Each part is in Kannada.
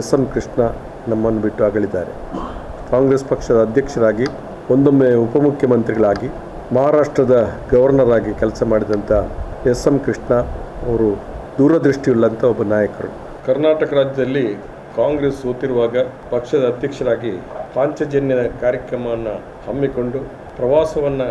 ಎಸ್ ಎನ್ ಕೃಷ್ಣ ನಮ್ಮನ್ನು ಬಿಟ್ಟು ಅಗಲಿದ್ದಾರೆ. ಕಾಂಗ್ರೆಸ್ ಪಕ್ಷದ ಅಧ್ಯಕ್ಷರಾಗಿ ಒಂದೊಮ್ಮೆ ಉಪಮುಖ್ಯಮಂತ್ರಿಗಳಾಗಿ ಮಹಾರಾಷ್ಟ್ರದ ಗವರ್ನರ್ ಆಗಿ ಕೆಲಸ ಮಾಡಿದಂಥ ಎಸ್ ಎಂ ಕೃಷ್ಣ ಅವರು ದೂರದೃಷ್ಟಿಯುಳ್ಳಂಥ ಒಬ್ಬ ನಾಯಕರು. ಕರ್ನಾಟಕ ರಾಜ್ಯದಲ್ಲಿ ಕಾಂಗ್ರೆಸ್ ಸೋತಿರುವಾಗ ಪಕ್ಷದ ಅಧ್ಯಕ್ಷರಾಗಿ ಪಾಂಚಜನ್ಯ ಕಾರ್ಯಕ್ರಮವನ್ನು ಹಮ್ಮಿಕೊಂಡು ಪ್ರವಾಸವನ್ನು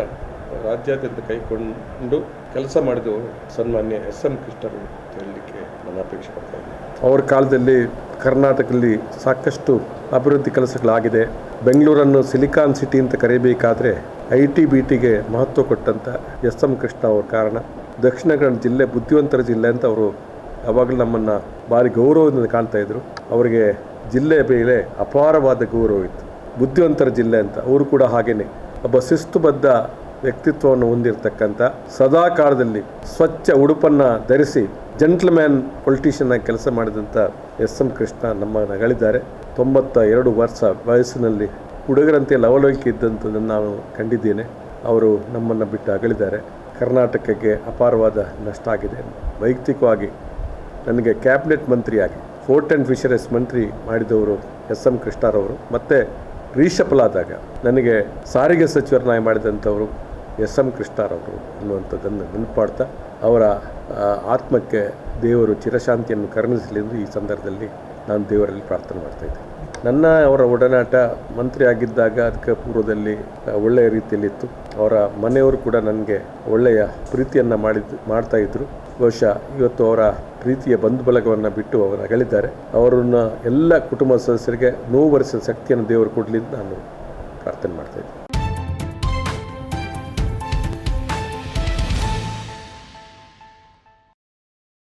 ರಾಜ್ಯಾದ್ಯಂತ ಕೈಗೊಂಡು ಕೆಲಸ ಮಾಡಿದವರು ಸನ್ಮಾನ್ಯ ಎಸ್ ಎಂ ಕೃಷ್ಣರು ಹೇಳಲಿಕ್ಕೆ ನಾನು ಅಪೇಕ್ಷೆ ಪಡ್ತಾ ಇದ್ದೀನಿ. ಅವ್ರ ಕಾಲದಲ್ಲಿ ಕರ್ನಾಟಕದಲ್ಲಿ ಸಾಕಷ್ಟು ಅಭಿವೃದ್ಧಿ ಕೆಲಸಗಳಾಗಿದೆ. ಬೆಂಗಳೂರನ್ನು ಸಿಲಿಕಾನ್ ಸಿಟಿ ಅಂತ ಕರೆಯಬೇಕಾದ್ರೆ ಐ ಟಿ ಬಿ ಟಿಗೆ ಮಹತ್ವ ಕೊಟ್ಟಂಥ ಎಸ್ ಎಂ ಕೃಷ್ಣ ಅವ್ರ ಕಾರಣ. ದಕ್ಷಿಣ ಕನ್ನಡ ಜಿಲ್ಲೆ, ಬುದ್ಧಿವಂತರ ಜಿಲ್ಲೆ ಅಂತ ಅವರು ಯಾವಾಗಲೂ ನಮ್ಮನ್ನು ಭಾರಿ ಗೌರವದಿಂದ ಕಾಣ್ತಾ ಇದ್ರು. ಅವರಿಗೆ ಜಿಲ್ಲೆ ಮೇಲೆ ಅಪಾರವಾದ ಗೌರವ ಇತ್ತು. ಬುದ್ಧಿವಂತರ ಜಿಲ್ಲೆ ಅಂತ. ಅವರು ಕೂಡ ಹಾಗೇನೆ. ಒಬ್ಬ ಶಿಸ್ತುಬದ್ಧ ವ್ಯಕ್ತಿತ್ವವನ್ನು ಹೊಂದಿರತಕ್ಕಂಥ ಸದಾಕಾಲದಲ್ಲಿ ಸ್ವಚ್ಛ ಉಡುಪನ್ನು ಧರಿಸಿ ಜೆಂಟ್ಲ್ಮ್ಯಾನ್ ಪೊಲಿಟಿಷಿಯನ್ ಆಗಿ ಕೆಲಸ ಮಾಡಿದಂಥ ಎಸ್ ಎಂ ಕೃಷ್ಣ ನಮ್ಮ ನಗಳಿದ್ದಾರೆ ತೊಂಬತ್ತ ಎರಡು ವರ್ಷ ವಯಸ್ಸಿನಲ್ಲಿ ಹುಡುಗರಂತೆ ಲವಲವಿಕೆ ಇದ್ದಂಥದ್ದನ್ನು ನಾನು ಕಂಡಿದ್ದೇನೆ. ಅವರು ನಮ್ಮನ್ನು ಬಿಟ್ಟು ಅಗಲಿದ್ದಾರೆ. ಕರ್ನಾಟಕಕ್ಕೆ ಅಪಾರವಾದ ನಷ್ಟ ಆಗಿದೆ. ವೈಯಕ್ತಿಕವಾಗಿ ನನಗೆ ಕ್ಯಾಬಿನೆಟ್ ಮಂತ್ರಿಯಾಗಿ, ಫೋರ್ಟ್ ಆ್ಯಂಡ್ ಫಿಶರೀಸ್ ಮಂತ್ರಿ ಮಾಡಿದವರು ಎಸ್ ಎಂ ಕೃಷ್ಣರವರು, ಮತ್ತು ರೀಶಫಲ್ ಆದಾಗ ನನಗೆ ಸಾರಿಗೆ ಸಚಿವರನ್ನಾಗಿ ಮಾಡಿದಂಥವರು ಎಸ್ ಎಂ ಕೃಷ್ಣರವರು ಅನ್ನುವಂಥದ್ದನ್ನು ನೆನಪಾಡ್ತಾ ಅವರ ಆತ್ಮಕ್ಕೆ ದೇವರು ಚಿರಶಾಂತಿಯನ್ನು ಕರುಣಿಸಲಿ ಎಂದು ಈ ಸಂದರ್ಭದಲ್ಲಿ ನಾನು ದೇವರಲ್ಲಿ ಪ್ರಾರ್ಥನೆ ಮಾಡ್ತಾ ಇದ್ದೆ. ನನ್ನ ಅವರ ಒಡನಾಟ ಮಂತ್ರಿ ಆಗಿದ್ದಾಗ ಅದಕ್ಕೆ ಪೂರ್ವದಲ್ಲಿ ಒಳ್ಳೆಯ ರೀತಿಯಲ್ಲಿತ್ತು ಅವರ ಮನೆಯವರು ಕೂಡ ನನಗೆ ಒಳ್ಳೆಯ ಪ್ರೀತಿಯನ್ನು ಮಾಡಿದ್ದು ಇದ್ದರು ಬಹುಶಃ ಇವತ್ತು ಅವರ ಪ್ರೀತಿಯ ಬಂಧು ಬಳಗವನ್ನು ಬಿಟ್ಟು ಅವರು ಅಗಲಿದ್ದಾರೆ. ಅವರನ್ನು ಎಲ್ಲ ಕುಟುಂಬ ಸದಸ್ಯರಿಗೆ, ನೋವು ಭರಿಸಿದ ಶಕ್ತಿಯನ್ನು ದೇವರು ಕೊಡಲಿ ನಾನು ಪ್ರಾರ್ಥನೆ ಮಾಡ್ತಾ ಇದ್ದೀನಿ